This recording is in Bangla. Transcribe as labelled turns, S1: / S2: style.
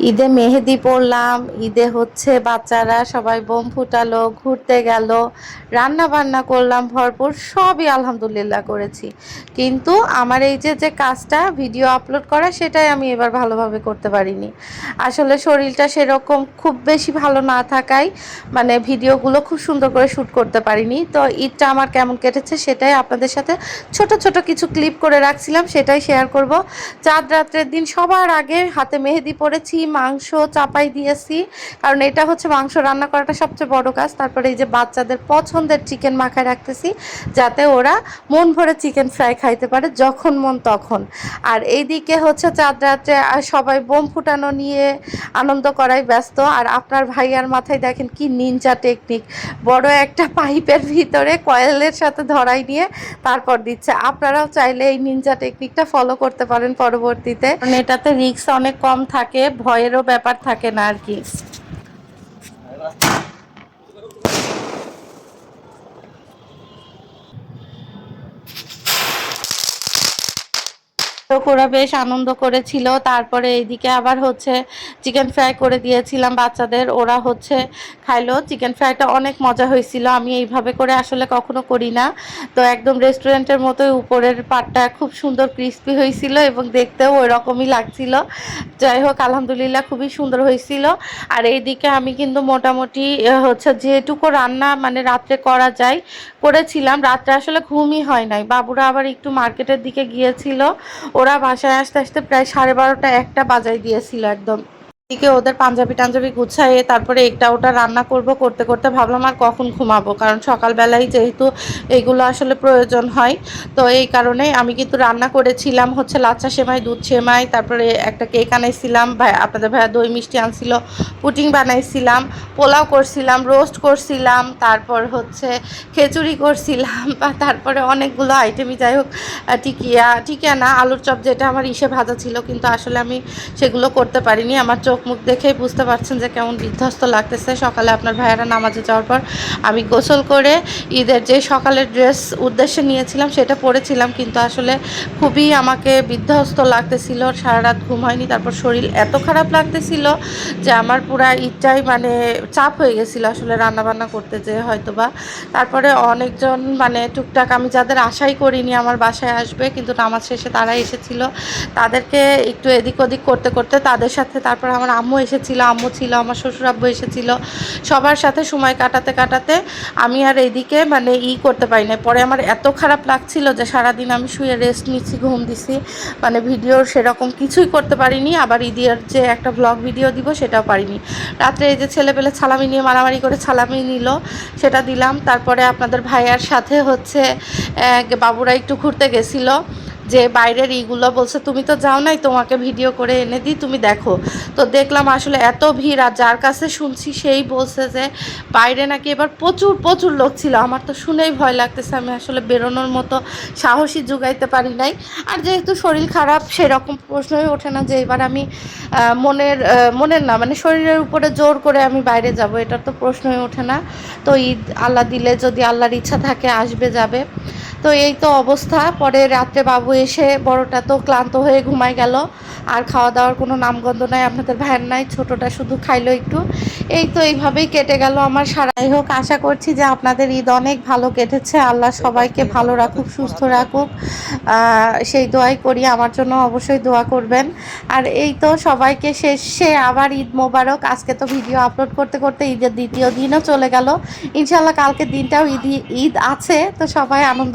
S1: ঈদে মেহেদি পড়লাম ঈদে হচ্ছে বাচ্চারা সবাই বোম ফুটালো, ঘুরতে গেল রান্না বান্না করলাম ভরপুর, সবই আলহামদুলিল্লাহ করেছি। কিন্তু আমার এই যে যে কাজটা, ভিডিও আপলোড করা, সেটাই আমি এবার ভালোভাবে করতে পারিনি। আসলে শরীরটা সেরকম খুব বেশি ভালো না থাকায় মানে ভিডিওগুলো খুব সুন্দর করে শ্যুট করতে পারিনি। তো ঈদটা আমার কেমন কেটেছে, সেটাই আপনাদের সাথে ছোট ছোট কিছু ক্লিপ করে রাখছিলাম, সেটাই শেয়ার করব। চাঁদ রাত্রের দিন সবার আগে হাতে মেহেদি পড়েছি মাংস চাপাই দিয়েছি। কারণ এটা হচ্ছে মাংস রান্না করাটা সবচেয়ে বড় কাজ। তারপরে এই যে বাচ্চাদের পছন্দের চিকেন মাখায় রাখতেছি, যাতে ওরা মন ভরে চিকেন ফ্রাই খাইতে পারে যখন মন তখন। আর এইদিকে হচ্ছে চাঁদ রাত্রে সবাই বোম ফুটানো নিয়ে আনন্দ করাই ব্যস্ত। আর আপনার ভাইয়ার মাথায় দেখেন কি নিনজা টেকনিক বড় একটা পাইপের ভিতরে কয়েলের সাথে ধরাই নিয়ে তারপর দিচ্ছে। আপনারাও চাইলে এই নিনজা টেকনিকটা ফলো করতে পারেন পরবর্তীতে। এটাতে রিস্ক অনেক কম থাকে ভয়েরও ব্যাপার থাকে না আর কি তো ওরা বেশ আনন্দ করেছিল। তারপরে এইদিকে আবার হচ্ছে চিকেন ফ্রাই করে দিয়েছিলাম বাচ্চাদের। ওরা হচ্ছে খাইলো। চিকেন ফ্রাইটা অনেক মজা হয়েছিল। আমি এইভাবে করে আসলে কখনো করি না। তো একদম রেস্টুরেন্টের মতোই উপরের পাটটা খুব সুন্দর ক্রিস্পি হয়েছিল এবং দেখতেও ওই রকমই লাগছিল। যাই হোক, আলহামদুলিল্লাহ খুবই সুন্দর হয়েছিল। আর এইদিকে আমি কিন্তু মোটামুটি হচ্ছে যেটুকু রান্না মানে রাত্রে করা যায় করেছিলাম। রাত্রে আসলে ঘুমই হয় নাই। বাবুরা আবার একটু মার্কেটের দিকে গিয়েছিল। ওরা বাসায় আসতে আসতে প্রায় সাড়ে বারোটা একটা বাজায় দিয়েছিল একদম। এদিকে ওদের পাঞ্জাবি টাঞ্জাবি গুছাইয়ে তারপরে একটা ওটা রান্না করব, করতে করতে ভাবলাম আর কখন ঘুমাবো? কারণ সকালবেলায় যেহেতু এইগুলো আসলে প্রয়োজন হয়, তো এই কারণে আমি কিন্তু রান্না করেছিলাম হচ্ছে লাচ্চা সেমাই, দুধ সেমাই, তারপরে একটা কেক আনাইছিলাম, ভাই, আপনাদের ভাইয়া দই মিষ্টি আনছিল পুটিং বানাইছিলাম, পোলাও করছিলাম, রোস্ট করছিলাম, তারপর হচ্ছে খিচুড়ি করছিলাম, বা তারপরে অনেকগুলো আইটেমই যাই হোক টিকিয়া টিকিয়া না, আলুর চপ যেটা আমার ইসে ভাজা ছিল, কিন্তু আসলে আমি সেগুলো করতে পারিনি, আমার চোখ মুখ দেখেই বুঝতে পারছেন যে কেমন বিধ্বস্ত লাগতেছে। সকালে আপনার ভাইয়েরা নামাজে যাওয়ার পর আমি গোসল করে ঈদের যে সকালের ড্রেস উদ্দেশ্যে নিয়েছিলাম সেটা পরেছিলাম, কিন্তু আসলে খুবই আমাকে বিধ্বস্ত লাগতেছিল সারা রাত ঘুম হয়নি, তারপর শরীর এত খারাপ লাগতেছিল যে আমার পুরা ঈদটাই মানে চাপ হয়ে গেছিল আসলে রান্নাবান্না করতে যেয়ে হয়তো বা তারপরে অনেকজন মানে টুকটাক আমি যাদের আশাই করিনি আমার বাসায় আসবে, কিন্তু নামাজ শেষে তারা এসেছিল। তাদেরকে একটু এদিক ওদিক করতে করতে তাদের সাথে তারপর আমার আম্মু এসেছিল, আম্মু ছিল, আমার শ্বশুর আব্বু এসেছিল, সবার সাথে সময় কাটাতে কাটাতে আমি আর এদিকে মানে ই করতে পারি না পরে আমার এত খারাপ লাগছিল যে সারাদিন আমি শুয়ে রেস্ট নিচ্ছি, ঘুম দিছি মানে ভিডিও সেরকম কিছুই করতে পারিনি। আবার ঈদের যে একটা ব্লগ ভিডিও দিব সেটাও পারিনি। রাত্রে এই যে ছেলেপেলে ছালামি নিয়ে, মারামারি করে ছালামি নিল, সেটা দিলাম। তারপরে আপনাদের ভাইয়ার সাথে হচ্ছে বাবুরা একটু ঘুরতে গেছিল। যে বাইরের ইগুলো বলছে, তুমি তো যাও নাই, তোমাকে ভিডিও করে এনে দিই, তুমি দেখো। তো দেখলাম আসলে এত ভিড়, আর যার কাছে শুনছি সেই বলছে যে, বাইরে নাকি এবার প্রচুর প্রচুর লোক ছিল। আমার তো শুনেই ভয় লাগতেছে, আমি আসলে বেরোনোর মতো সাহসী জোগাইতে পারি নাই। আর যেহেতু শরীর খারাপ, সেরকম প্রশ্নই ওঠে না যে এবার আমি মনের মনের না মানে শরীরের উপরে জোর করে আমি বাইরে যাব, এটার তো প্রশ্নই ওঠে না। তো ঈদ আল্লাহ দিলে যদি আল্লাহর ইচ্ছা থাকে, আসবে, যাবে। তো এই তো অবস্থা। পরে রাত্রে বাবু এসে বড়টা তো ক্লান্ত হয়ে ঘুমায় গেল। আর খাওয়া দাওয়ার কোনো নামগন্ধ নাই, আপনাদের ভ্যান নাই, ছোটটা শুধু খাইলো একটু। এই তো এইভাবেই কেটে গেল আমার সারাই হোক, আশা করছি যে আপনাদের ঈদ অনেক ভালো কেটেছে। আল্লাহ সবাইকে ভালো রাখুক, সুস্থ রাখুক। সেই দোয়াই করি। আমার জন্য অবশ্যই দোয়া করবেন। আর এই তো সবাইকে শেষে আবার ঈদ মোবারক। আজকে তো ভিডিও আপলোড করতে করতে ঈদের দ্বিতীয় দিনও চলে গেল। ইনশাল্লাহ কালকে দিনটাও ঈদ ঈদ আছে। তো সবাই আনন্দ